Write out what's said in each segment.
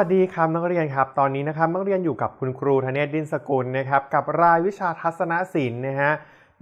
สวัสดีครับนักเรียนครับ ตอนนี้นะครับนักเรียนอยู่กับคุณครูธเนศดินสกุลนะครับกับรายวิชาทัศนศิลป์นะฮะ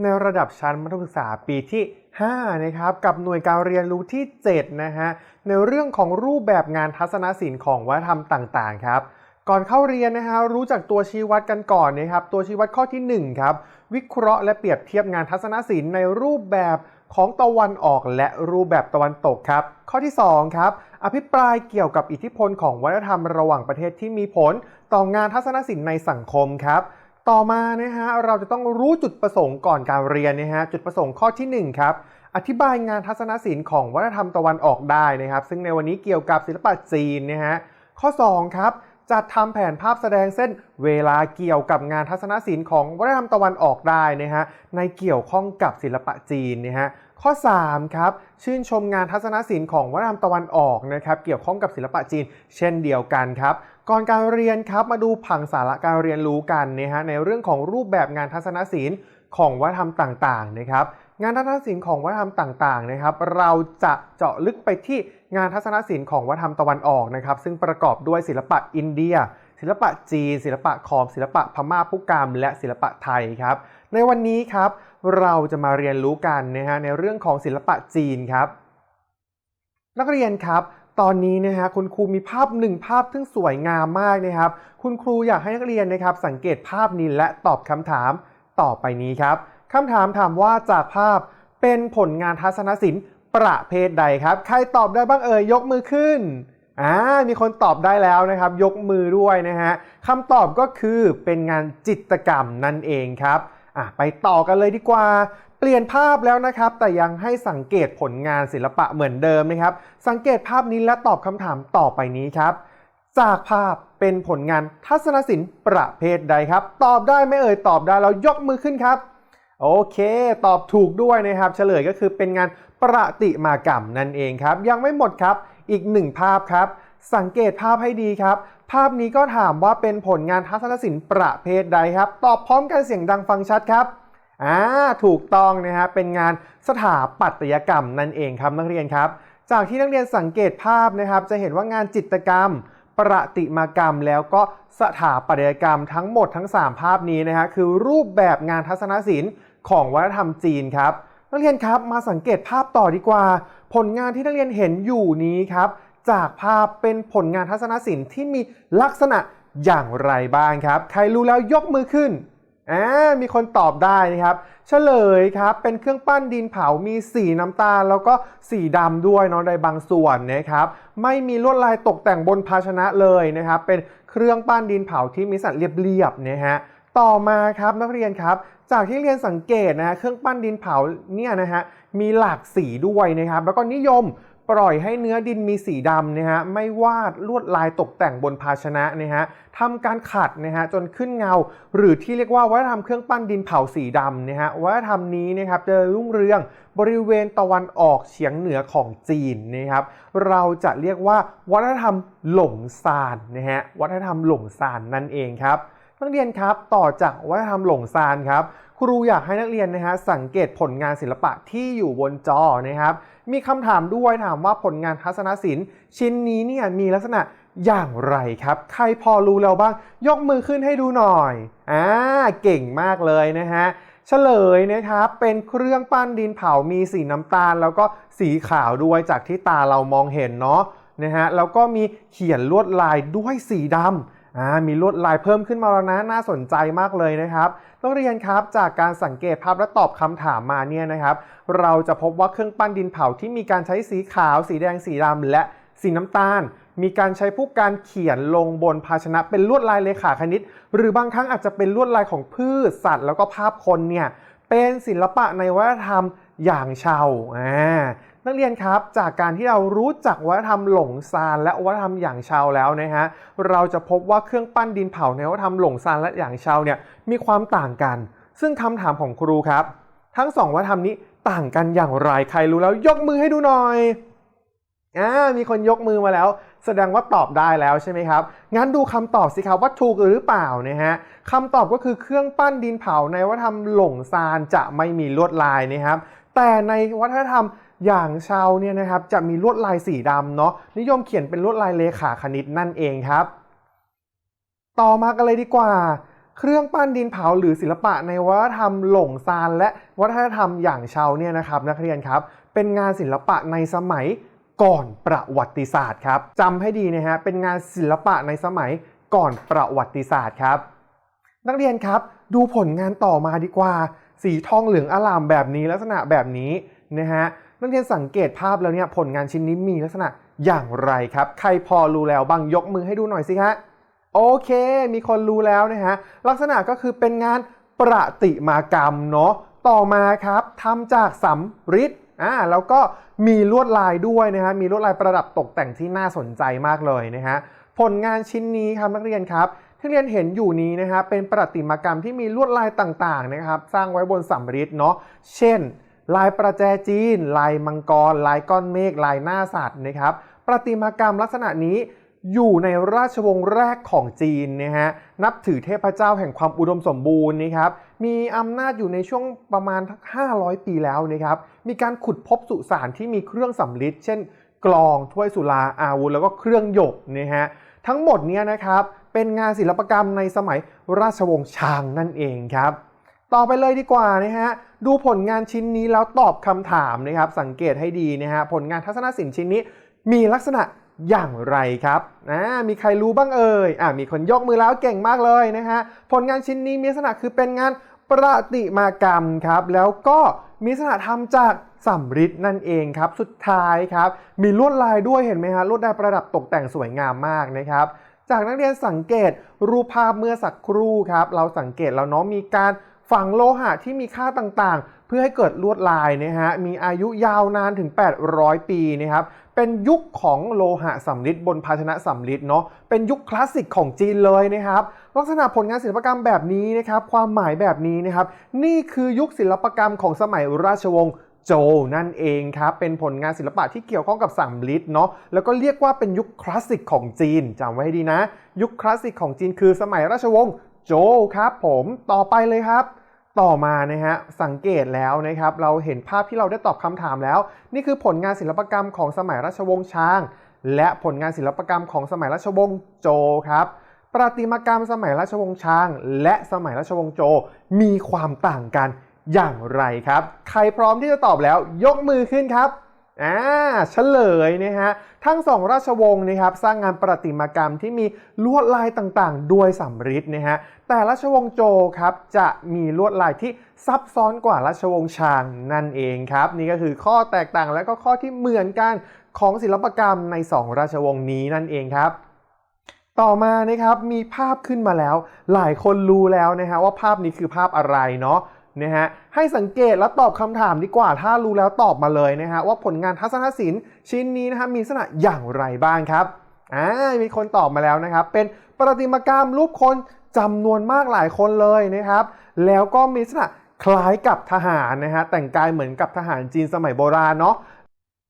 ในระดับชั้นมัธยมศึกษาปีที่5นะครับกับหน่วยการเรียนรู้ที่7นะฮะในเรื่องของรูปแบบงานทัศนศิลป์ของวัฒนธรรมต่างๆครับก่อนเข้าเรียนนะฮะรู้จักตัวชี้วัดกันก่อนนะครับตัวชี้วัดข้อที่1ครับวิเคราะห์และเปรียบเทียบงานทัศนศิลป์ในรูปแบบ ของตะวันออกและรูปแบบตะวันตกครับ ข้อที่ 2 ครับ อภิปรายเกี่ยวกับอิทธิพลของวัฒนธรรมระหว่างประเทศที่มีผล ต่องานทัศนศิลป์ในสังคมครับ ต่อมานะฮะเราจะต้องรู้จุดประสงค์ก่อนการเรียนนะฮะจุดประสงค์ข้อที่1ครับอธิบายงานทัศนศิลป์ของวัฒนธรรมตะวันออกได้นะครับ ซึ่งในวันนี้เกี่ยวกับศิลปะจีนนะฮะข้อ 2 ครับ จัดทำแผนภาพแสดงเส้นเวลาเกี่ยวกับงานทัศนศิลป์ของวัฒนธรรมตะวันออกได้นะฮะในเกี่ยวข้องกับศิลปะจีนนะฮะข้อ 3 ครับ ชื่นชมงานทัศนศิลป์ของวัฒนธรรมตะวันออกนะครับเกี่ยวข้องกับศิลปะจีน เช่นเดียวกันครับ ก่อนการเรียนครับมาดูผังสาระการเรียนรู้กันนะฮะในเรื่องของรูปแบบงานทัศนศิลป์ของวัฒนธรรมต่างๆนะครับ งานทัศนศิลป์ของวัฒนธรรมต่างๆนะครับ เราจะเจาะลึกไปที่งานทัศนศิลป์ของวัฒนธรรมตะวันออกนะครับ ซึ่งประกอบด้วยศิลปะอินเดีย ศิลปะจีน ศิลปะขอมศิลปะพม่าพุกรรมและศิลปะไทยครับในวันนี้ครับเราจะมาเรียนรู้กันนะฮะในเรื่องของศิลปะจีนครับ นักเรียนครับตอนนี้นะฮะคุณครูมีภาพหนึ่งภาพซึ่งสวยงามมากนะครับ คุณครูอยากให้นักเรียนนะครับ สังเกตภาพนี้และตอบคำถามต่อไปนี้ครับ คำถามถามว่าจากภาพเป็นผลงานทัศนศิลป์ประเภทใดครับ ใครตอบได้บ้างเอ่ยยกมือขึ้นอ่ามีคนตอบได้แล้วนะครับ ยกมือด้วยนะฮะคำตอบก็คือเป็นงานจิตรกรรมนั่นเองครับอะไปต่อกันเลยดีกว่า เปลี่ยนภาพแล้วนะครับ แต่ยังให้สังเกตผลงานศิลปะเหมือนเดิมนะครับ สังเกตภาพนี้และตอบคำถามต่อไปนี้ครับ จากภาพเป็นผลงานทัศนศิลป์ประเภทใดครับ ตอบได้ไหม่เอ่ยตอบได้แล้วยกมือขึ้นครับ โอเค ตอบถูกด้วยนะครับ เฉลยก็คือเป็นงานประติมากรรมนั่นเองครับ ยังไม่หมดครับ อีกหนึ่งภาพครับ สังเกตภาพให้ดีครับ ภาพนี้ก็ถามว่าเป็นผลงานทัศนศิลป์ประเภทใดครับ ตอบพร้อมกันเสียงดังฟังชัดครับอ่าถูกต้องนะฮะเป็นงานสถาปัตยกรรมนั่นเองครับนักเรียนครับ จากที่นักเรียนสังเกตภาพนะครับ จะเห็นว่างานจิตรกรรม ประติมากรรมแล้วก็สถาปัตยกรรมทั้งหมดทั้ง 3 ภาพนี้นะฮะคือรูปแบบงานทัศนศิลป์ของวัฒนธรรมจีนครับนักเรียนครับมาสังเกตภาพต่อดีกว่า ผลงานที่นักเรียนเห็นอยู่นี้ครับจากภาพเป็นผลงานทัศนศิลป์ที่มีลักษณะอย่างไรบ้างครับ ใครรู้แล้วยกมือขึ้น อ่ามีคนตอบได้นะครับเฉลยครับ เป็นเครื่องปั้นดินเผามีสีน้ำตาล แล้วก็สีดำด้วยเนาะในบางส่วนนะครับไม่มีลวดลายตกแต่งบนภาชนะเลยนะครับ เป็นเครื่องปั้นดินเผาที่มีสันเรียบๆนะฮะต่อมาครับนักเรียนครับจากที่เรียนสังเกตนะฮะเครื่องปั้นดินเผาเนี่ยนะฮะมีหลากสีด้วยนะครับ แล้วก็นิยม ปล่อยให้เนื้อดินมีสีดำนะฮะไม่วาดลวดลายตกแต่งบนภาชนะนะฮะทำการขัดนะฮะจนขึ้นเงา หรือที่เรียกว่าวัฒนธรรมเครื่องปั้นดินเผาสีดำนะฮะวัฒนธรรมนี้นะครับจะรุ่งเรืองบริเวณตะวันออกเฉียงเหนือของจีนนะครับ เราจะเรียกว่าวัฒนธรรมหลงซานนะฮะวัฒนธรรมหลงซานนั่นเองครับนักเรียนครับต่อจากวัฒนธรรมหลงซานครับ ครูอยากให้นักเรียนนะฮะสังเกตผลงานศิลปะที่อยู่บนจอนะครับ มีคำถามด้วยถามว่าผลงานทัศนศิลป์ ชิ้นนี้เนี่ยมีลักษณะอย่างไรครับ ใครพอรู้แล้วบ้าง ยกมือขึ้นให้ดูหน่อยอ่าเก่งมากเลยนะฮะเฉลยนะครับเป็นเครื่องปั้นดินเผามีสีน้ำตาล แล้วก็สีขาวด้วยจากที่ตาเรามองเห็นเนาะนะฮะแล้วก็มีเขียนลวดลายด้วยสีดำ อ่ามีลวดลายเพิ่มขึ้นมาแล้วนะน่าสนใจมากเลยนะครับนักเรียนครับจากการสังเกตภาพและตอบคำถามมาเนี่ยนะครับ เราจะพบว่าเครื่องปั้นดินเผาที่มีการใช้สีขาว สีแดงสีดำและสีน้ำตาล มีการใช้ผู้การเขียนลงบนภาชนะเป็นลวดลายเลขาคณิต หรือบางครั้งอาจจะเป็นลวดลายของพืชสัตว์ แล้วก็ภาพคนเนี่ยเป็นศิลปะในวัฒนธรรมอย่างชาวอ่า นักเรียนครับจากการที่เรารู้จักวัฒนธรรมหลงซานและวัฒนธรรมอย่างชาวแล้วนะฮะเราจะพบว่าเครื่องปั้นดินเผาในวัฒนธรรมหลงซานและอย่างชาวเนี่ยมีความต่างกัน ซึ่งคำถามของครูครับ ทั้งสองวัฒนธรรมนี้ต่างกันอย่างไรใครรู้แล้วยกมือให้ดูหน่อยอ่ามีคนยกมือมาแล้ว แสดงว่าตอบได้แล้วใช่ไหมครับ งั้นดูคำตอบสิครับว่าถูกหรือเปล่านะฮะคำตอบก็คือเครื่องปั้นดินเผาในวัฒนธรรมหลงซานจะไม่มีลวดลายนะครับแต่ในวัฒนธรรม อย่างเชาเนี่ยนะครับจะมีลวดลายสีดำเนาะนิยมเขียนเป็นลวดลายเลขาคณิตนั่นเองครับ ต่อมากันเลยดีกว่า เครื่องปั้นดินเผาหรือศิลปะในวัฒนธรรมหลงซานและวัฒนธรรมอย่างเชาเนี่ยนะครับ นักเรียนครับ เป็นงานศิลปะในสมัยก่อนประวัติศาสตร์ครับจำให้ดีนะฮะเป็นงานศิลปะในสมัยก่อนประวัติศาสตร์ครับ นักเรียนครับดูผลงานต่อมาดีกว่า สีทองเหลืองอลามแบบนี้ลักษณะแบบนี้นะฮะ นักเรียนสังเกตภาพแล้วเนี่ยผลงานชิ้นนี้มีลักษณะอย่างไรครับ ใครพอรู้แล้วบ้างยกมือให้ดูหน่อยสิฮะโอเค มีคนรู้แล้วนะฮะลักษณะก็คือเป็นงานประติมากรรมเนาะต่อมาครับทำจากสำริดอ่าแล้วก็มีลวดลายด้วยนะฮะมีลวดลายประดับตกแต่งที่น่าสนใจมากเลยนะฮะผลงานชิ้นนี้ครับนักเรียนครับที่เรียนเห็นอยู่นี้นะครับเป็นประติมากรรมที่มีลวดลายต่างๆนะครับ สร้างไว้บนสำริดเนาะเช่น ลายประแจจีน ลายมังกร ลายก้อนเมฆ ลายหน้าสัตว์นะครับ ประติมากรรมลักษณะนี้อยู่ในราชวงศ์แรกของจีนนะฮะ นับถือเทพเจ้าแห่งความอุดมสมบูรณ์นะครับ มีอำนาจอยู่ในช่วงประมาณ 500 ปีแล้วนะครับ มีการขุดพบสุสานที่มีเครื่องสำริดเช่น กลอง ถ้วยสุรา อาวุธ แล้วก็เครื่องหยกนะฮะ ทั้งหมดเนี้นะครับ เป็นงานศิลปกรรมในสมัยราชวงศ์ชางนั่นเองครับ ต่อไปเลยดีกว่านะฮะดูผลงานชิ้นนี้แล้วตอบคำถามนะครับ สังเกตให้ดีนะฮะผลงานทัศนศิลป์ชิ้นนี้ มีลักษณะอย่างไรครับอ่ามีใครรู้บ้างเอ่ยอ่ามีคนยกมือแล้วเก่งมากเลยนะฮะผลงานชิ้นนี้มีลักษณะคือเป็นงานประติมากรรมครับ แล้วก็มีลักษณะทำจากสำริดนั่นเองครับ สุดท้ายครับ มีลวดลายด้วยเห็นไหมฮะลวดลายประดับตกแต่งสวยงามมากนะครับ จากนักเรียนสังเกตรูปภาพเมื่อสักครู่ครับ เราสังเกตแล้วเนาะมีการ ฝังโลหะที่มีค่าต่างๆ เพื่อให้เกิดลวดลายนะฮะมีอายุยาวนานถึง 800 ปีนะครับเป็นยุคของโลหะสำริดบนภาชนะสำริดเนาะเป็นยุคคลาสสิกของจีนเลยนะครับลักษณะผลงานศิลปกรรมแบบนี้นะครับความหมายแบบนี้นะครับนี่คือยุคศิลปกรรมของสมัยราชวงศ์โจวนั่นเองครับ เป็นผลงานศิลปะที่เกี่ยวข้องกับสำริดเนาะแล้วก็เรียกว่าเป็นยุคคลาสสิกของจีนจำไว้ให้ดีนะ ยุคคลาสสิกของจีนคือสมัยราชวงศ์ โจครับผมต่อไปเลยครับ ต่อมานะฮะสังเกตแล้วนะครับ เราเห็นภาพที่เราได้ตอบคำถามแล้ว นี่คือผลงานศิลปกรรมของสมัยราชวงศ์ชาง และผลงานศิลปกรรมของสมัยราชวงศ์โจครับประติมากรรมสมัยราชวงศ์ชาง และสมัยราชวงศ์โจมีความต่างกันอย่างไรครับ ใครพร้อมที่จะตอบแล้วยกมือขึ้นครับอ่าเฉลยนะฮะ ทั้งสองราชวงศ์นะครับสร้างงานประติมากรรมที่มีลวดลายต่างๆ ด้วยสำริดนะฮะแต่ราชวงศ์โจครับจะมีลวดลายที่ซับซ้อนกว่าราชวงศ์ชางนั่นเองครับ นี่ก็คือข้อแตกต่างและก็ข้อที่เหมือนกันของศิลปกรรมใน 2 ราชวงศ์นี้นั่นเองครับ ต่อมานะครับมีภาพขึ้นมาแล้ว หลายคนรู้แล้วนะฮะว่าภาพนี้คือภาพอะไรเนาะ นะฮะให้สังเกตและตอบคำถามดีกว่า ถ้ารู้แล้วตอบมาเลยนะฮะว่าผลงานทัศนศิลป์ชิ้นนี้นะฮะมีลักษณะอย่างไรบ้างครับอ่ามีคนตอบมาแล้วนะครับ เป็นประติมากรรมรูปคนจำนวนมากหลายคนเลยนะครับ แล้วก็มีลักษณะคล้ายกับทหารนะฮะแต่งกายเหมือนกับทหารจีนสมัยโบราณเนาะ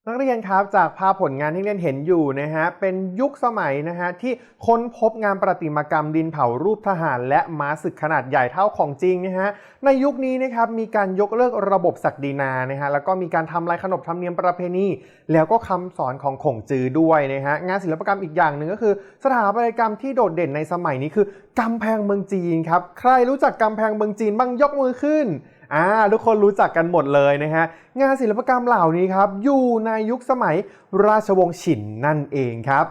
นักเรียนครับจากภาพผลงานที่เรียนเห็นอยู่นะฮะเป็นยุคสมัยนะฮะที่ค้นพบงานประติมากรรมดินเผารูปทหาร และม้าศึกขนาดใหญ่เท่าของจริงนะฮะในยุคนี้นะครับมีการยกเลิกระบบศักดินานะฮะแล้วก็มีการทำลายขนบธรรมเนียมประเพณี แล้วก็คำสอนของขงจือด้วยนะฮะงานศิลปกรรมอีกอย่างหนึ่งก็คือ สถาปัตยกรรมที่โดดเด่นในสมัยนี้คือกำแพงเมืองจีนครับใครรู้จักกำแพงเมืองจีนบ้างยกมือขึ้น อ่าทุกคนรู้จักกันหมดเลยนะฮะ งานศิลปกรรมเหล่านี้ครับ อยู่ในยุคสมัยราชวงศ์ฉินนั่นเองครับ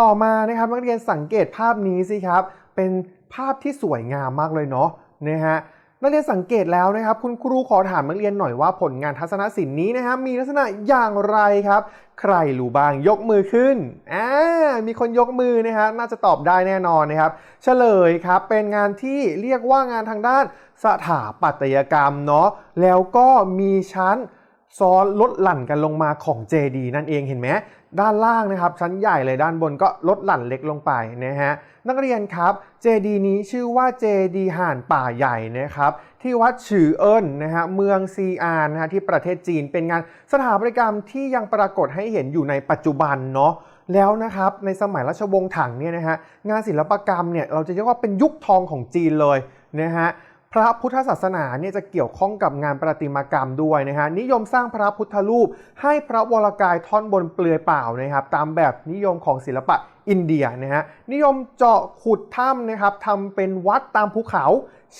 ต่อมานะครับนักเรียนสังเกตภาพนี้สิครับ เป็นภาพที่สวยงามมากเลยเนาะนะฮะ นักเรียนสังเกตแล้วนะครับ คุณครูขอถามนักเรียนหน่อยว่าผลงานทัศนศิลป์นี้นะฮะมีลักษณะอย่างไรครับ ใครรู้บ้างยกมือขึ้นอ่ามีคนยกมือนะฮะน่าจะตอบได้แน่นอนนะครับ เฉลยครับเป็นงานที่เรียกว่างานทางด้านสถาปัตยกรรมเนาะแล้วก็มีชั้นซ้อนลดหลั่นกันลงมาของ JD นั่นเองเห็นไหมด้านล่างนะครับ ชั้นใหญ่เลยด้านบนก็ลดหลั่นเล็กลงไปนะฮะ นักเรียนครับ เจดีนี้ชื่อว่าเจดีห่านป่าใหญ่นะครับ ที่วัดฉือเอินนะฮะเมืองซีอานนะฮะที่ประเทศจีนเป็นงานสถาปัตยกรรมที่ยังปรากฏให้เห็นอยู่ในปัจจุบันเนาะแล้วนะครับในสมัยราชวงศ์ถังเนี่ยนะฮะงานศิลปกรรมเนี่ยเราจะเรียกว่าเป็นยุคทองของจีนเลยนะฮะ ระพุทธศาสนาเนี่ยจะเกี่ยวข้องกับงานประติมากรรมด้วยนะฮะนิยมสร้างพระพุทธรูป ให้พระวรกายท่อนบนเปลือยเปล่านะครับตามแบบนิยมของศิลปะอินเดียนะฮะนิยมเจาะขุดถ้ำนะครับทำเป็นวัดตามภูเขา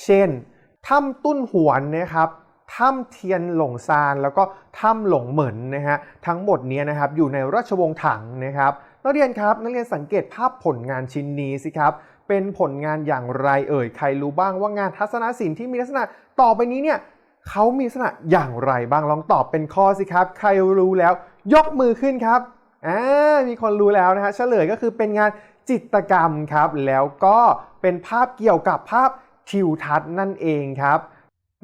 เช่นถ้ำตุ้นหวนนะครับถ้ำเทียนหลงซานแล้วก็ถ้ำหลงเหมินนะฮะทั้งหมดนี้นะครับอยู่ในราชวงศ์ถังนะครับนักเรียนครับนักเรียนสังเกตภาพผลงานชิ้นนี้สิครับ เป็นผลงานอย่างไรเอ่ย ใครรู้บ้างว่างานทัศนศิลป์ที่มีลักษณะต่อไปนี้เนี่ยเขามีลักษณะอย่างไรบ้างลองตอบเป็นข้อสิครับ ใครรู้แล้ว ยกมือขึ้นครับอ่ามีคนรู้แล้วนะฮะเฉลยก็คือเป็นงานจิตกรรมครับ แล้วก็เป็นภาพเกี่ยวกับภาพทิวทัศน์นั่นเองครับ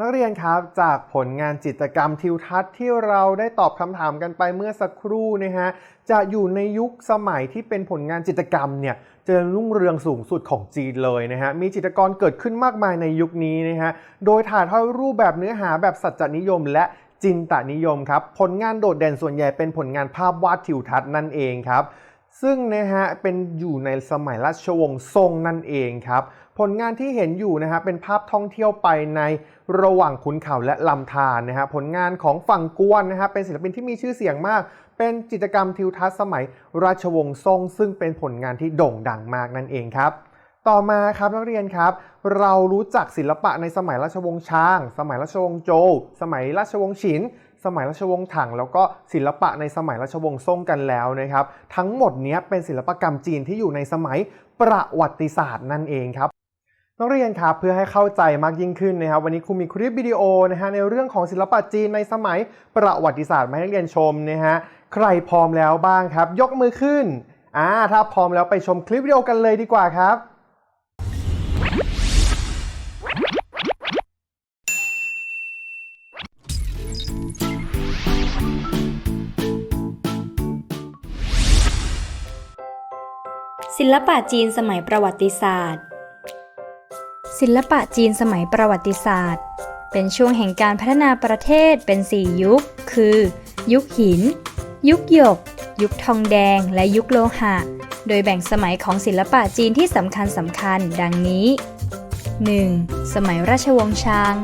นักเรียนครับจากผลงานจิตรกรรมทิวทัศน์ที่เราได้ตอบคำถามกันไปเมื่อสักครู่นะฮะจะอยู่ในยุคสมัยที่เป็นผลงานจิตรกรรมเนี่ยเจริญรุ่งเรืองสูงสุดของจีนเลยนะฮะมีจิตรกรเกิดขึ้นมากมายในยุคนี้นะฮะโดยถ่ายทอดรูปแบบเนื้อหาแบบสัจจนิยม และจินตนิยมครับผลงานโดดเด่นส่วนใหญ่เป็นผลงานภาพวาดทิวทัศน์นั่นเองครับซึ่งนะฮะเป็นอยู่ในสมัยราชวงศ์ซ่งนั่นเองครับ ผลงานที่เห็นอยู่นะฮะเป็นภาพท่องเที่ยวไปในระหว่างขุนเขาและลำธารนะฮะผลงานของฝั่งกวนนะฮะเป็นศิลปินที่มีชื่อเสียงมาก เป็นจิตรกรรมทิวทัศน์สมัยราชวงศ์ซ่ง ซึ่งเป็นผลงานที่โด่งดังมากนั่นเองครับต่อมาครับนักเรียนครับ เรารู้จักศิลปะในสมัยราชวงศ์ชาง สมัยราชวงศ์โจวสมัยราชวงศ์ฉิน สมัยราชวงศ์ถัง แล้วก็ศิลปะในสมัยราชวงศ์ซ่งกันแล้วนะครับ ทั้งหมดนี้เป็นศิลปกรรมจีนที่อยู่ในสมัยประวัติศาสตร์นั่นเองครับ นักเรียนครับเพื่อให้เข้าใจมากยิ่งขึ้นนะครับ วันนี้ครูมีคลิปวิดีโอนะฮะในเรื่องของศิลปะจีนในสมัยประวัติศาสตร์มาให้นักเรียนชมนะฮะใครพร้อมแล้วบ้างครับ ยกมือขึ้นอ่าถ้าพร้อมแล้วไปชมคลิปวิดีโอกันเลยดีกว่าครับศิลปะจีนสมัยประวัติศาสตร์ ศิลปะจีนสมัยประวัติศาสตร์ เป็นช่วงแห่งการพัฒนาประเทศเป็น 4 ยุค คือ ยุคหิน ยุคหยก ยุคทองแดง และยุคโลหะ โดยแบ่งสมัยของศิลปะจีนที่สำคัญสำคัญ ดังนี้ 1. สมัยราชวงศ์ชาง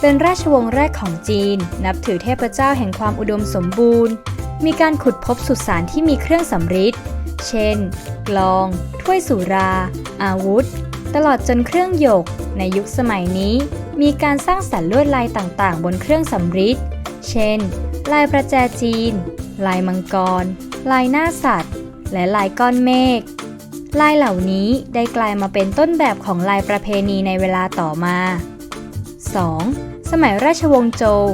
เป็นราชวงศ์แรกของจีน นับถือเทพเจ้าแห่งความอุดมสมบูรณ์ มีการขุดพบสุสานที่มีเครื่องสำริด เช่น กลอง ถ้วยสุรา อาวุธ ตลอดจนเครื่องหยก ในยุคสมัยนี้ มีการสร้างสรรค์ลวดลายต่างๆ บนเครื่องสำริดเช่น ลายประแจจีน ลายมังกร ลายหน้าสัตว์ และลายก้อนเมฆ ลายเหล่านี้ได้กลายมาเป็นต้นแบบของลายประเพณีในเวลาต่อมา 2. สมัยราชวงศ์โจว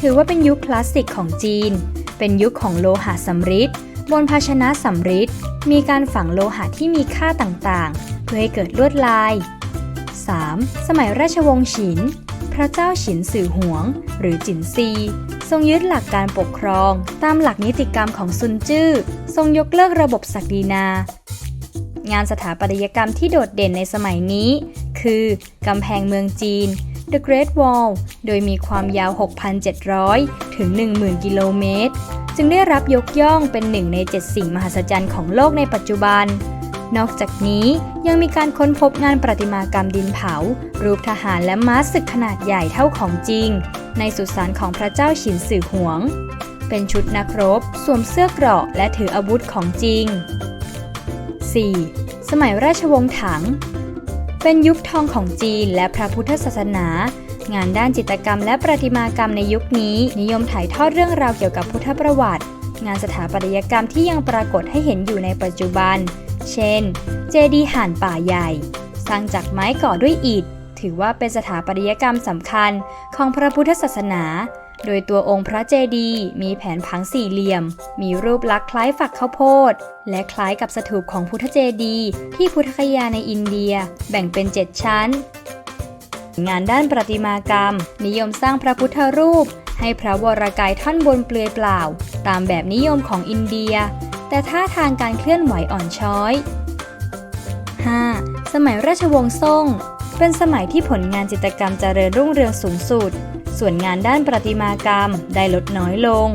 ถือว่าเป็นยุคคลาสสิกของจีน เป็นยุคของโลหะสำริด บนภาชนะสำริดมีการฝังโลหะที่มีค่าต่างๆ เพื่อให้เกิดลวดลาย 3. สมัยราชวงศ์ฉิน พระเจ้าฉินสื่อหวง หรือจินซี ทรงยึดหลักการปกครอง ตามหลักนิติกรรมของซุนจื้อ ทรงยกเลิกระบบศักดินา งานสถาปัตยกรรมที่โดดเด่นในสมัยนี้ คือกำแพงเมืองจีน The Great Wall โดยมีความยาว 6,700 ถึง 10,000 กิโลเมตรจึงได้รับยกย่องเป็นหนึ่งใน 7 สิ่งมหัศจรรย์ของโลกในปัจจุบัน นอกจากนี้ยังมีการค้นพบงานประติมากรรมดินเผา รูปทหารและม้าศึกขนาดใหญ่เท่าของจริง ในสุสานของพระเจ้าฉินสื่อหวง เป็นชุดนักรบ สวมเสื้อเกราะและถืออาวุธของจริง 4. สมัยราชวงศ์ถัง เป็นยุคทองของจีนและพระพุทธศาสนา งานด้านจิตรกรรมและประติมากรรมในยุคนี้ นิยมถ่ายทอดเรื่องราวเกี่ยวกับพุทธประวัติ งานสถาปัตยกรรมที่ยังปรากฏให้เห็นอยู่ในปัจจุบัน เช่น เจดีย์ห่านป่าใหญ่ สร้างจากไม้ก่อด้วยอิฐ ถือว่าเป็นสถาปัตยกรรมสำคัญของพระพุทธศาสนา โดยตัวองค์พระเจดีย์มีแผนผังสี่เหลี่ยม มีรูปลักษณ์คล้ายฝักข้าวโพด และคล้ายกับสถูปของพุทธเจดีย์ที่พุทธคยาในอินเดียแบ่งเป็น 7 ชั้น งานด้านประติมากรรม นิยมสร้างพระพุทธรูป ให้พระวรกายท่อนบนเปลือยเปล่า ตามแบบนิยมของอินเดีย แต่ท่าทางการเคลื่อนไหวอ่อนช้อย 5. สมัยราชวงศ์ซ่ง เป็นสมัยที่ผลงานจิตรกรรมเจริญรุ่งเรืองสูงสุด ส่วนงานด้านประติมากรรมได้ลดน้อยลง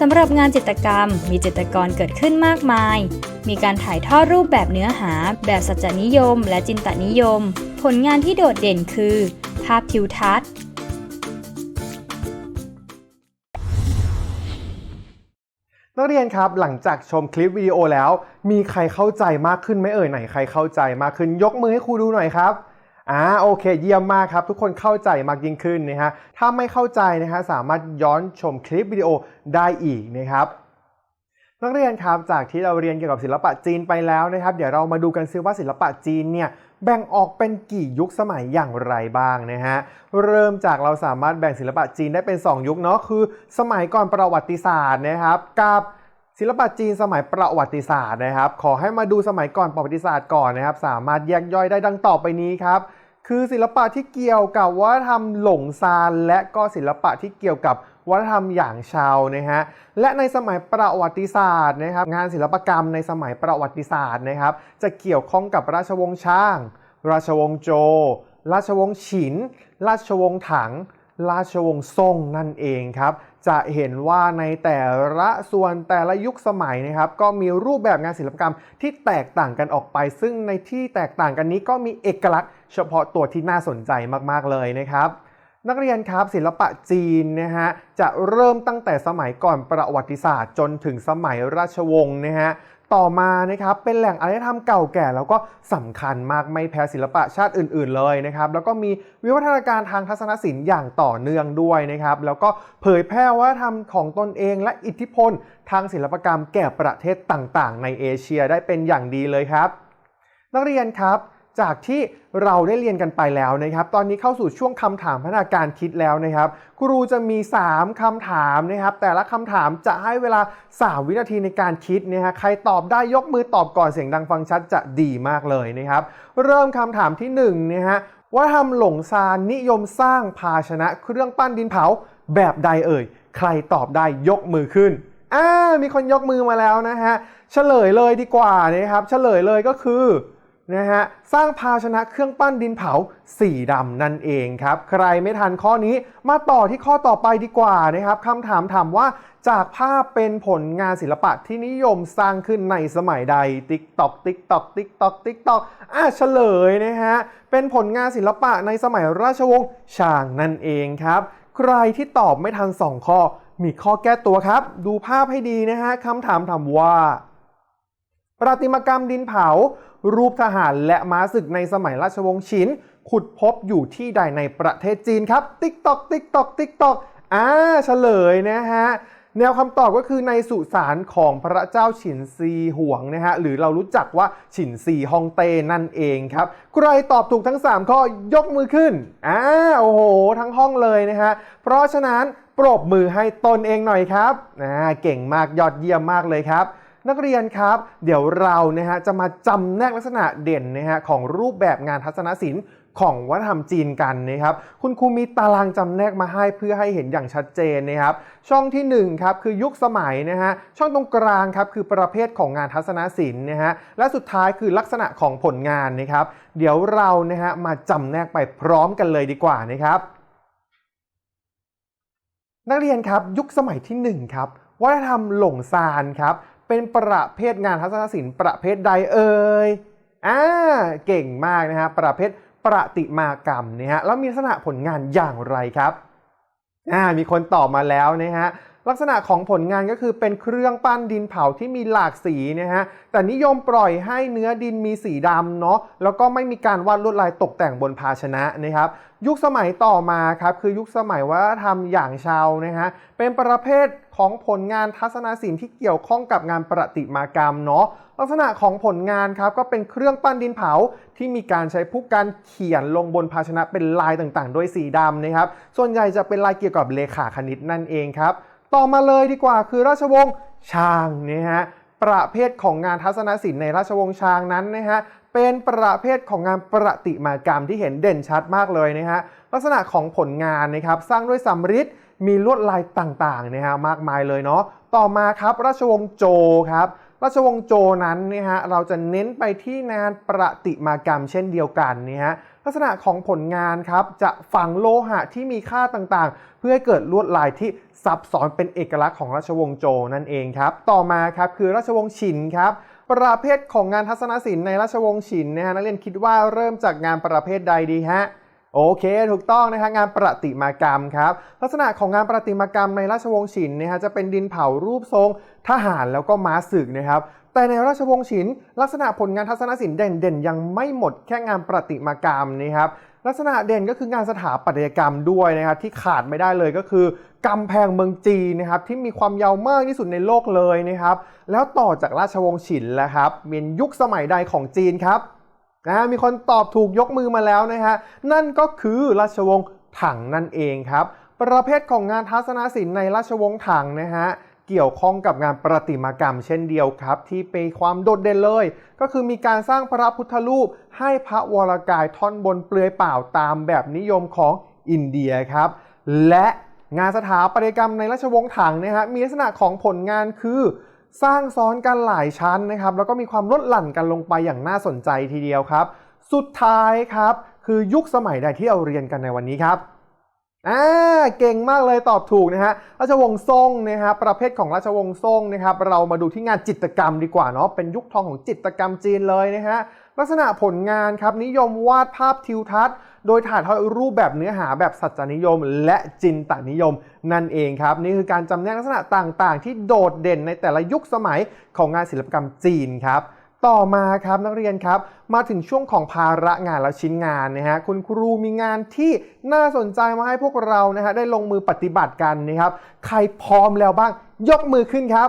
สำหรับงานจิตรกรรมมีจิตรกรเกิดขึ้นมากมาย มีการถ่ายทอดรูปแบบเนื้อหา แบบสัจจนิยม และจินตนิยม ผลงานที่โดดเด่นคือ ภาพทิวทัศน์ นักเรียนครับหลังจากชมคลิปวิดีโอแล้ว มีใครเข้าใจมากขึ้นไหมเอ่ยไหนใครเข้าใจมากขึ้นยกมือให้ครูดูหน่อยครับ อ่าโอเคเยี่ยมมากครับ ทุกคนเข้าใจมากยิ่งขึ้นนะฮะถ้าไม่เข้าใจนะฮะสามารถย้อนชมคลิปวิดีโอได้อีกนะครับนักเรียนครับจากที่เราเรียนเกี่ยวกับศิลปะจีนไปแล้วนะครับ เดี๋ยวเรามาดูกันซิว่าศิลปะจีนเนี่ยแบ่งออกเป็นกี่ยุคสมัยอย่างไรบ้างนะฮะเริ่มจากเราสามารถแบ่งศิลปะจีนได้เป็น 2 ยุคเนาะคือ สมัยก่อนประวัติศาสตร์นะครับกับศิลปะจีนสมัยประวัติศาสตร์นะครับ ขอให้มาดูสมัยก่อนประวัติศาสตร์ก่อนนะครับ สามารถแยกย่อยได้ดังต่อไปนี้ครับ คือศิลปะที่เกี่ยวกับวัฒนธรรมหลงซานและก็ศิลปะที่เกี่ยวกับวัฒนธรรมอย่างชาวนะฮะและในสมัยประวัติศาสตร์นะครับ งานศิลปกรรมในสมัยประวัติศาสตร์นะครับ จะเกี่ยวข้องกับราชวงศ์ช่าง ราชวงศ์โจ ราชวงศ์ฉิน ราชวงศ์ถัง ราชวงศ์ซ่งนั่นเองครับ จะเห็นว่าในแต่ละส่วนแต่ละยุคสมัยนะครับก็มีรูปแบบงานศิลปกรรมที่แตกต่างกันออกไป ซึ่งในที่แตกต่างกันนี้ก็มีเอกลักษณ์ เฉพาะตัวที่น่าสนใจมากๆเลยนะครับนักเรียนครับศิลปะจีนนะฮะจะเริ่มตั้งแต่สมัยก่อนประวัติศาสตร์จนถึงสมัยราชวงศ์นะฮะ ต่อมานะครับเป็นแหล่งอารยธรรมเก่าแก่ แล้วก็สำคัญมากไม่แพ้ศิลปะชาติอื่น ๆ เลยนะครับแล้วก็มีวิวัฒนาการทางทัศนศิลป์อย่างต่อเนื่องด้วยนะครับแล้วก็เผยแพร่วัฒนธรรมของตนเองและอิทธิพล ทางศิลปกรรมแก่ประเทศต่าง ๆ ในเอเชียได้เป็นอย่างดีเลยครับ นักเรียนครับ จากที่เราได้เรียนกันไปแล้วนะครับ ตอนนี้เข้าสู่ช่วงคำถามพัฒนาการคิดแล้วนะครับ ครูจะมี 3คำถามนะครับ แต่ละคำถามจะให้เวลา 3 วินาทีในการคิดนะฮะ ใครตอบได้ยกมือตอบก่อนเสียงดังฟังชัดจะดีมากเลยนะครับ เริ่มคำถามที่1นะฮะว่าทำหลงซานนิยมสร้างภาชนะเครื่องปั้นดินเผาแบบใดเอ่ย ใครตอบได้ยกมือขึ้นอ่ามีคนยกมือมาแล้วนะฮะ เฉลยเลยดีกว่านะครับ เฉลยเลยก็คือ นะฮะสร้างภาชนะเครื่องปั้นดินเผาสีดำนั่นเองครับ ใครไม่ทันข้อนี้มาต่อที่ข้อต่อไปดีกว่านะครับคำถามถามว่าจากภาพเป็นผลงานศิลปะที่นิยมสร้างขึ้นในสมัยใด ติ๊กตอกติ๊กตอกติ๊กตอกติ๊กตอกอะเฉลยนะฮะเป็นผลงานศิลปะในสมัยราชวงศ์ชางนั่นเองครับ ใครที่ตอบไม่ทัน 2 ข้อ มีข้อแก้ตัวครับ ดูภาพให้ดีนะฮะคำถามถามว่า ประติมากรรมดินเผา รูปทหารและม้าศึกในสมัยราชวงศ์ชินขุดพบอยู่ที่ใดในประเทศจีนครับ ติ๊กตอกติ๊กตอกติ๊กตอกอ่าเฉลยนะฮะแนวคำตอบก็คือในสุสานของพระเจ้าฉินซีห่วงนะฮะหรือเรารู้จักว่าฉินซีฮองเต้นั่นเองครับใครตอบถูกทั้ง 3 ข้อยกมือขึ้นอ่าโอ้โห ทั้งห้องเลยนะฮะเพราะฉะนั้นปรบมือให้ตนเองหน่อยครับอ่าเก่งมากยอดเยี่ยมมากเลยครับ นักเรียนครับ เดี๋ยวเรานะฮะจะมาจำแนกลักษณะเด่นนะฮะของรูปแบบงานทัศนศิลป์ของวัฒนธรรมจีนกันนะครับ คุณครูมีตารางจำแนกมาให้เพื่อให้เห็นอย่างชัดเจนนะครับ ช่องที่1ครับคือยุคสมัยนะฮะ ช่องตรงกลางครับคือประเภทของงานทัศนศิลป์นะฮะ และสุดท้ายคือลักษณะของผลงานนะครับ เดี๋ยวเรานะฮะมาจำแนกไปพร้อมกันเลยดีกว่านะครับ นักเรียนครับยุคสมัยที่1ครับวัฒนธรรมหลงซานครับ เป็นประเภทงานทัศนศิลป์ประเภทใดเอ่ยอ่าเก่งมากนะฮะประเภทประติมากรรมนะฮะแล้วมีลักษณะผลงานอย่างไรครับอ่ามีคนตอบมาแล้วนะฮะ ลักษณะของผลงานก็คือเป็นเครื่องปั้นดินเผาที่มีหลากสีนะฮะแต่นิยมปล่อยให้เนื้อดินมีสีดำเนาะแล้วก็ไม่มีการวาดลวดลายตกแต่งบนภาชนะนะครับยุคสมัยต่อมาครับคือยุคสมัยวัฒนธรรมอย่างชาวนะฮะเป็นประเภทของผลงานทัศนศิลป์ที่เกี่ยวข้องกับงานประติมากรรมเนาะลักษณะของผลงานครับก็เป็นเครื่องปั้นดินเผาที่มีการใช้ผู้การเขียนลงบนภาชนะเป็นลายต่างๆโดยสีดำนะครับส่วนใหญ่จะเป็นลายเกี่ยวกับเลขาคณิตนั่นเองครับ ต่อมาเลยดีกว่าคือราชวงศ์ชางนะฮะประเภทของงานทัศนศิลป์ในราชวงศ์ชางนั้นนะฮะเป็นประเภทของงานประติมากรรมที่เห็นเด่นชัดมากเลยนะฮะลักษณะของผลงานนะครับสร้างด้วยสำริดมีลวดลายต่างๆนะฮะมากมายเลยเนาะต่อมาครับราชวงศ์โจครับราชวงศ์โจนั้นนี่ยฮะเราจะเน้นไปที่งานประติมากรรมเช่นเดียวกันเนี่ยฮะ ลักษณะของผลงานครับจะฝังโลหะที่มีค่าต่างๆ เพื่อให้เกิดลวดลายที่ซับซ้อนเป็นเอกลักษณ์ของราชวงศ์โจวนั่นเองครับ ต่อมาครับคือราชวงศ์ฉินครับประเภทของงานทัศนศิลป์ในราชวงศ์ฉินนะฮะนักเรียนคิดว่าเริ่มจากงานประเภทใดดีฮะโอเค ถูกต้องนะฮะงานประติมากรรมครับ ลักษณะของงานประติมากรรมในราชวงศ์ฉินนะฮะจะเป็นดินเผารูปทรงทหารแล้วก็ม้าศึกนะครับ แต่ในราชวงศ์ฉิน ลักษณะผลงานทัศนศิลป์เด่นๆ ยังไม่หมดแค่งานประติมากรรมนะครับลักษณะเด่นก็คืองานสถาปัตยกรรมด้วยนะครับที่ขาดไม่ได้เลยก็คือกำแพงเมืองจีนนะครับที่มีความยาวมากที่สุดในโลกเลยนะครับแล้วต่อจากราชวงศ์ฉินแล้วครับเป็นยุคสมัยใดของจีนครับนะมีคนตอบถูกยกมือมาแล้วนะฮะนั่นก็คือราชวงศ์ถังนั่นเองครับประเภทของงานทัศนศิลป์ในราชวงศ์ถังนะฮะ เกี่ยวข้องกับงานประติมากรรมเช่นเดียวครับ ที่เป็นความโดดเด่นเลย ก็คือมีการสร้างพระพุทธรูป ให้พระวรกายท่อนบนเปลือยเปล่าตามแบบนิยมของอินเดียครับ และงานสถาปัตยกรรมในราชวงศ์ถังนะฮะมีลักษณะของผลงานคือสร้างซ้อนกันหลายชั้นนะครับ แล้วก็มีความลดหลั่นกันลงไปอย่างน่าสนใจทีเดียวครับ สุดท้ายครับ คือยุคสมัยใดที่เราเรียนกันในวันนี้ครับ อ่าเก่งมากเลยตอบถูกนะฮะราชวงศ์ซ่งนะฮะประเภทของราชวงศ์ซ่งนะครับเรามาดูที่งานจิตรกรรมดีกว่าเนาะเป็นยุคทองของจิตรกรรมจีนเลยนะฮะลักษณะผลงานครับนิยมวาดภาพทิวทัศน์ โดยถ่ายทอดรูปแบบเนื้อหาแบบสัจจนิยม และจินตนิยม นั่นเองครับ นี่คือการจำแนกลักษณะต่างๆ ที่โดดเด่นในแต่ละยุคสมัยของงานศิลปกรรมจีนครับ ต่อมาครับนักเรียนครับ มาถึงช่วงของภาระงานและชิ้นงานนะฮะคุณครูมีงานที่น่าสนใจมาให้พวกเรานะฮะได้ลงมือปฏิบัติกันนะครับ ใครพร้อมแล้วบ้างยกมือขึ้นครับ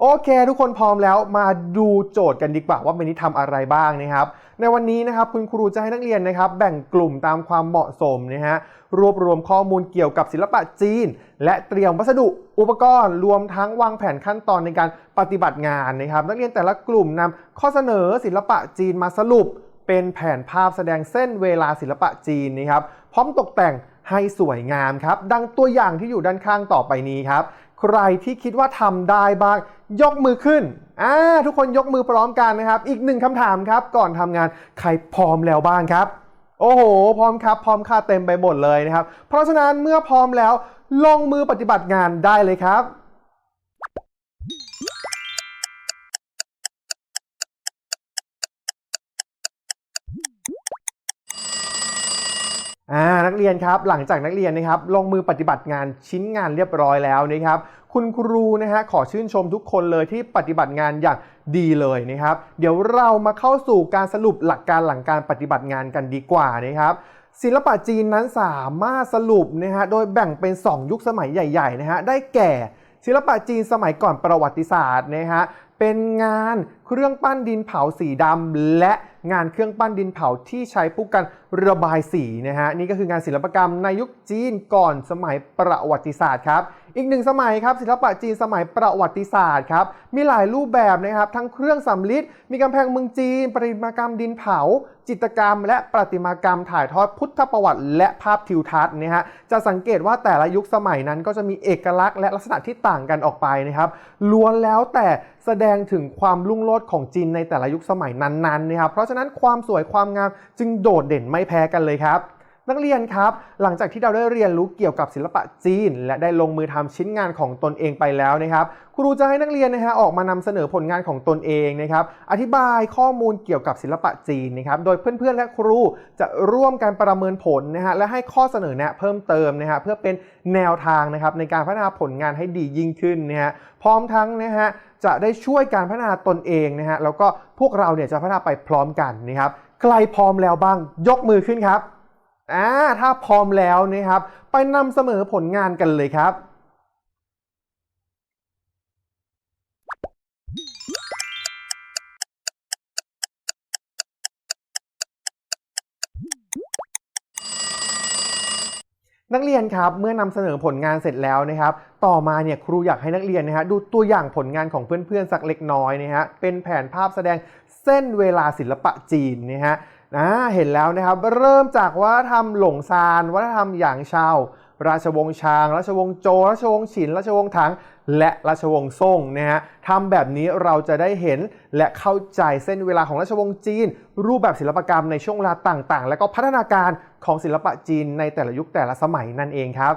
โอเค ทุกคนพร้อมแล้วมาดูโจทย์กันดีกว่าว่าวันนี้ทำอะไรบ้างนะครับ ในวันนี้นะครับคุณครูจะให้นักเรียนนะครับแบ่งกลุ่มตามความเหมาะสมนะฮะรวบรวมข้อมูลเกี่ยวกับศิลปะจีน และเตรียมวัสดุอุปกรณ์ รวมทั้งวางแผนขั้นตอนในการปฏิบัติงานนะครับ นักเรียนแต่ละกลุ่มนำข้อเสนอศิลปะจีนมาสรุป เป็นแผนภาพแสดงเส้นเวลาศิลปะจีนนะครับ พร้อมตกแต่งให้สวยงามครับ ดังตัวอย่างที่อยู่ด้านข้างต่อไปนี้ครับ ใครที่คิดว่าทำได้บ้าง ยกมือขึ้นอ่าทุกคนยกมือพร้อมกันนะครับ อีกหนึ่งคำถามครับ ก่อนทำงานใครพร้อมแล้วบ้างครับ โอ้โห พร้อมครับ พร้อมค่าเต็มไปหมดเลยนะครับ เพราะฉะนั้นเมื่อพร้อมแล้ว ลงมือปฏิบัติงานได้เลยครับอ่านักเรียนครับหลังจากนักเรียนนะครับลงมือปฏิบัติงานชิ้นงานเรียบร้อยแล้วนะครับ คุณครูนะฮะขอชื่นชมทุกคนเลยที่ปฏิบัติงานอย่างดีเลยนะครับ เดี๋ยวเรามาเข้าสู่การสรุปหลักการหลังการปฏิบัติงานกันดีกว่านะครับศิลปะจีนนั้นสามารถสรุปนะฮะโดยแบ่งเป็น 2 ยุคสมัยใหญ่ๆนะฮะได้แก่ ศิลปะจีนสมัยก่อนประวัติศาสตร์นะฮะเป็นงานเครื่องปั้นดินเผาสีดำและงานเครื่องปั้นดินเผาที่ใช้ผู้กันระบายสีนะฮะนี่ก็คืองานศิลปกรรมในยุคจีนก่อนสมัยประวัติศาสตร์ครับ อีกหนึ่งสมัยครับศิลปะจีนสมัยประวัติศาสตร์ครับมีหลายรูปแบบนะครับทั้งเครื่องสำลิดมีกำแพงเมืองจีน ประติมากรรมดินเผา จิตรกรรม และประติมากรรมถ่ายทอดพุทธประวัติ และภาพทิวทัศน์นะฮะจะสังเกตว่าแต่ละยุคสมัยนั้นก็จะมีเอกลักษณ์และลักษณะที่ต่างกันออกไปนะครับล้วนแล้วแต่แสดงถึงความรุ่งโรจน์ของจีนในแต่ละยุคสมัยนั้นๆนะครับเพราะฉะนั้นความสวยความงามจึงโดดเด่นไม่แพ้กันเลยครับ นักเรียนครับ หลังจากที่เราได้เรียนรู้เกี่ยวกับศิลปะจีน และได้ลงมือทำชิ้นงานของตนเองไปแล้วนะครับครูจะให้นักเรียนนะฮะออกมานำเสนอผลงานของตนเองนะครับอธิบายข้อมูลเกี่ยวกับศิลปะจีนนะครับโดยเพื่อนๆและครูจะร่วมกันประเมินผลนะฮะและให้ข้อเสนอแนะเพิ่มเติมนะฮะเพื่อเป็นแนวทางนะครับในการพัฒนาผลงานให้ดียิ่งขึ้นนะฮะพร้อมทั้งนะฮะจะได้ช่วยการพัฒนาตนเองนะฮะแล้วก็พวกเราเนี่ยจะพัฒนาไปพร้อมกันนะครับใครพร้อมแล้วบ้างยกมือขึ้นครับ อ่าถ้าพร้อมแล้วนะครับ ไปนำเสนอผลงานกันเลยครับนักเรียนครับเมื่อนำเสนอผลงานเสร็จแล้วนะครับ ต่อมาเนี่ยครูอยากให้นักเรียนนะฮะดูตัวอย่างผลงานของเพื่อนๆสักเล็กน้อยนะฮะเป็นแผนภาพแสดงเส้นเวลาศิลปะจีนนะฮะ อ่าเห็นแล้วนะครับเริ่มจากวัฒนธรรมหลงซานวัฒนธรรมหยางชาว ราชวงศ์ชาง ราชวงศ์โจราชวงศ์ฉิน ราชวงศ์ถัง และราชวงศ์ซ่งนะฮะทำแบบนี้เราจะได้เห็นและเข้าใจเส้นเวลาของราชวงศ์จีน รูปแบบศิลปกรรมในช่วงเวลาต่างๆ และก็พัฒนาการของศิลปะจีนในแต่ละยุคแต่ละสมัยนั่นเองครับ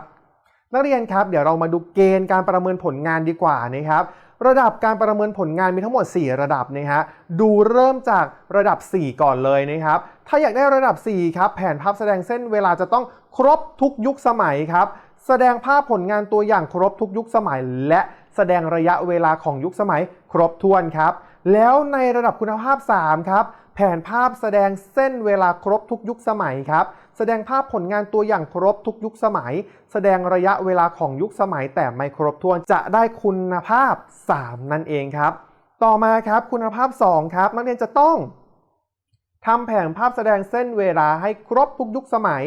นักเรียนครับเดี๋ยวเรามาดูเกณฑ์การประเมินผลงานดีกว่านะครับ ระดับการประเมินผลงานมีทั้งหมด 4 ระดับนะฮะ ดูเริ่มจากระดับ 4 ก่อนเลยนะครับ ถ้าอยากได้ระดับ 4 ครับ แผนภาพแสดงเส้นเวลาจะต้องครบทุกยุคสมัยครับ แสดงภาพผลงานตัวอย่างครบทุกยุคสมัย และแสดงระยะเวลาของยุคสมัยครบถ้วนครับ แล้วในระดับคุณภาพ 3 ครับ แผนภาพแสดงเส้นเวลาครบทุกยุคสมัยครับ แสดงภาพผลงานตัวอย่างครบทุกยุคสมัย แสดงระยะเวลาของยุคสมัยแต่ไม่ครบถ้วนจะได้คุณภาพ 3 นั่นเองครับ ต่อมาครับคุณภาพ 2 ครับ นักเรียนจะต้องทำแผนภาพแสดงเส้นเวลาให้ครบทุกยุคสมัย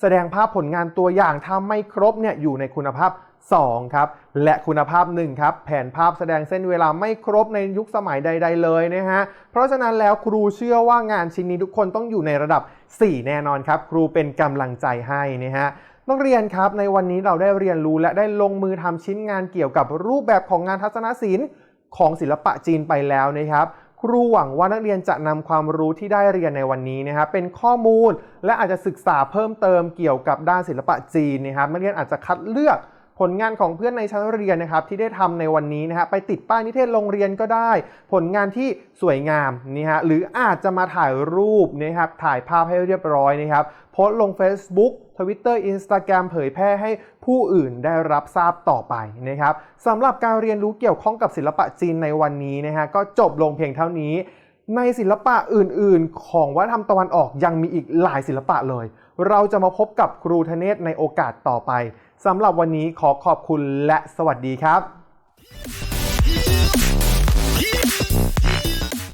แสดงภาพผลงานตัวอย่างถ้าไม่ครบเนี่ยอยู่ในคุณภาพ 2ครับและคุณภาพ1ครับแผนภาพแสดงเส้นเวลาไม่ครบในยุคสมัยใด ๆ เลยนะฮะเพราะฉะนั้นแล้วครูเชื่อว่างานชิ้นนี้ทุกคนต้องอยู่ในระดับ 4 แน่นอนครับ ครูเป็นกำลังใจให้นะฮะนักเรียนครับในวันนี้เราได้เรียนรู้และได้ลงมือทำชิ้นงานเกี่ยวกับรูปแบบของงานทัศนศิลป์ของศิลปะจีนไปแล้วนะครับครูหวังว่านักเรียนจะนำความรู้ที่ได้เรียนในวันนี้นะครับเป็นข้อมูลและอาจจะศึกษาเพิ่มเติมเกี่ยวกับด้านศิลปะจีนนะครับนักเรียนอาจจะคัดเลือก ผลงานของเพื่อนในชั้นเรียนนะครับที่ได้ทำในวันนี้นะฮะไปติดป้ายนิเทศโรงเรียนก็ได้ ผลงานที่สวยงามนี่ฮะหรืออาจจะมาถ่ายรูปนะครับถ่ายภาพให้เรียบร้อยนะครับโพสต์ลง Facebook Twitter Instagram เผยแพร่ให้ผู้อื่นได้รับทราบต่อไปนะครับสำหรับการเรียนรู้เกี่ยวข้องกับศิลปะจีนในวันนี้นะฮะก็จบลงเพียงเท่านี้ ในศิลปะอื่นๆ ของวัฒนธรรมตะวันออกยังมีอีกหลายศิลปะเลย เราจะมาพบกับครูธเนศในโอกาสต่อไป สำหรับวันนี้ขอขอบคุณและสวัสดีครับ